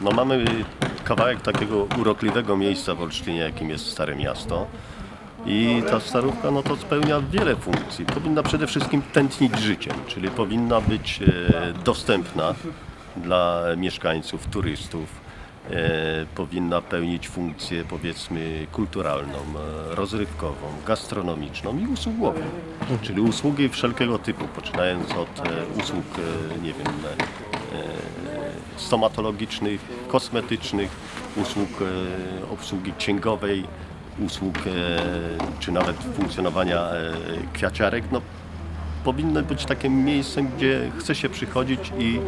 No mamy kawałek takiego urokliwego miejsca w Olsztynie, jakim jest Stare Miasto. I ta starówka no to spełnia wiele funkcji. Powinna przede wszystkim tętnić życiem, czyli powinna być e, dostępna dla mieszkańców, turystów. E, powinna pełnić funkcję powiedzmy kulturalną, e, rozrywkową, gastronomiczną i usługową. Czyli usługi wszelkiego typu, poczynając od e, usług, e, nie wiem, e, stomatologicznych, kosmetycznych, usług e, obsługi księgowej, usług e, czy nawet funkcjonowania e, kwiaciarek, no, powinno być takim miejscem, gdzie chce się przychodzić i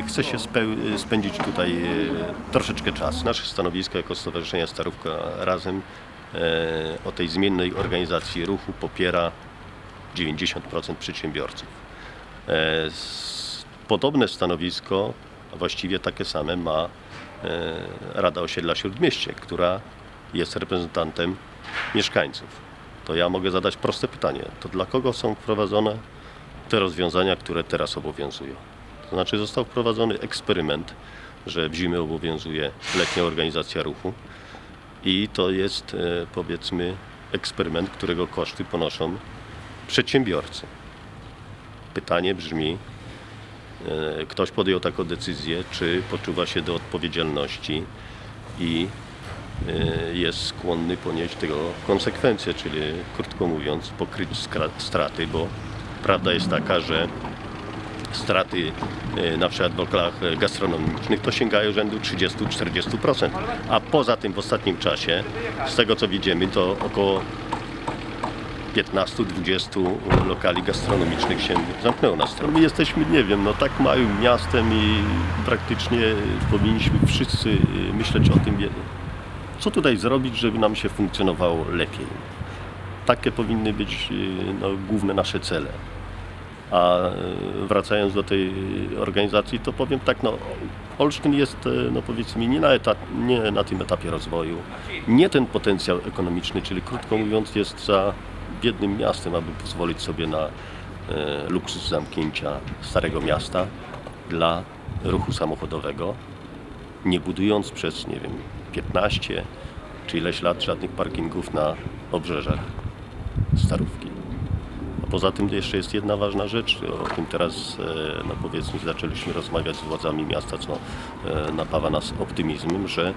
e, chce się spędzić tutaj e, troszeczkę czasu. Nasze stanowisko jako Stowarzyszenia Starówka Razem e, o tej zmiennej organizacji ruchu popiera 90% przedsiębiorców. E, s- Podobne stanowisko, właściwie takie same ma e, Rada Osiedla Śródmieście, która jest reprezentantem mieszkańców. To ja mogę zadać proste pytanie. To dla kogo są wprowadzone te rozwiązania, które teraz obowiązują? To znaczy został wprowadzony eksperyment, że w zimę obowiązuje letnia organizacja ruchu i to jest e, powiedzmy eksperyment, którego koszty ponoszą przedsiębiorcy. Pytanie brzmi, ktoś podjął taką decyzję, czy poczuwa się do odpowiedzialności i e, jest skłonny ponieść tego konsekwencje, czyli krótko mówiąc pokryć straty, bo prawda jest taka, że straty e, na przykład w lokalach e, gastronomicznych to sięgają rzędu 30-40%, a poza tym w ostatnim czasie, z tego co widzimy, to około 15-20 lokali gastronomicznych się zamknęło na stronie. My jesteśmy, nie wiem, no tak małym miastem i praktycznie powinniśmy wszyscy y, myśleć o tym, co tutaj zrobić, żeby nam się funkcjonowało lepiej. Takie powinny być y, no, główne nasze cele. A y, wracając do tej organizacji, to powiem tak, no, Olsztyn jest, no powiedzmy, nie na, etap, nie na tym etapie rozwoju, nie ten potencjał ekonomiczny, czyli krótko mówiąc jest za biednym miastem, aby pozwolić sobie na e, luksus zamknięcia Starego Miasta dla ruchu samochodowego, nie budując przez, nie wiem, 15 czy ileś lat żadnych parkingów na obrzeżach Starówki. A poza tym jeszcze jest jedna ważna rzecz, o tym teraz, e, no powiedzmy, zaczęliśmy rozmawiać z władzami miasta, co e, napawa nas optymizmem, że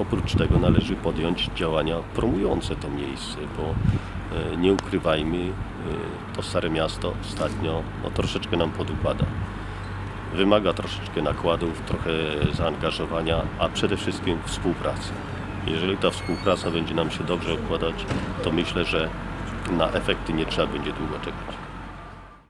oprócz tego należy podjąć działania promujące to miejsce, bo nie ukrywajmy, e, to Stare Miasto ostatnio no, troszeczkę nam podukłada. Wymaga troszeczkę nakładów, trochę zaangażowania, a przede wszystkim współpracy. Jeżeli ta współpraca będzie nam się dobrze układać, to myślę, że na efekty nie trzeba będzie długo czekać.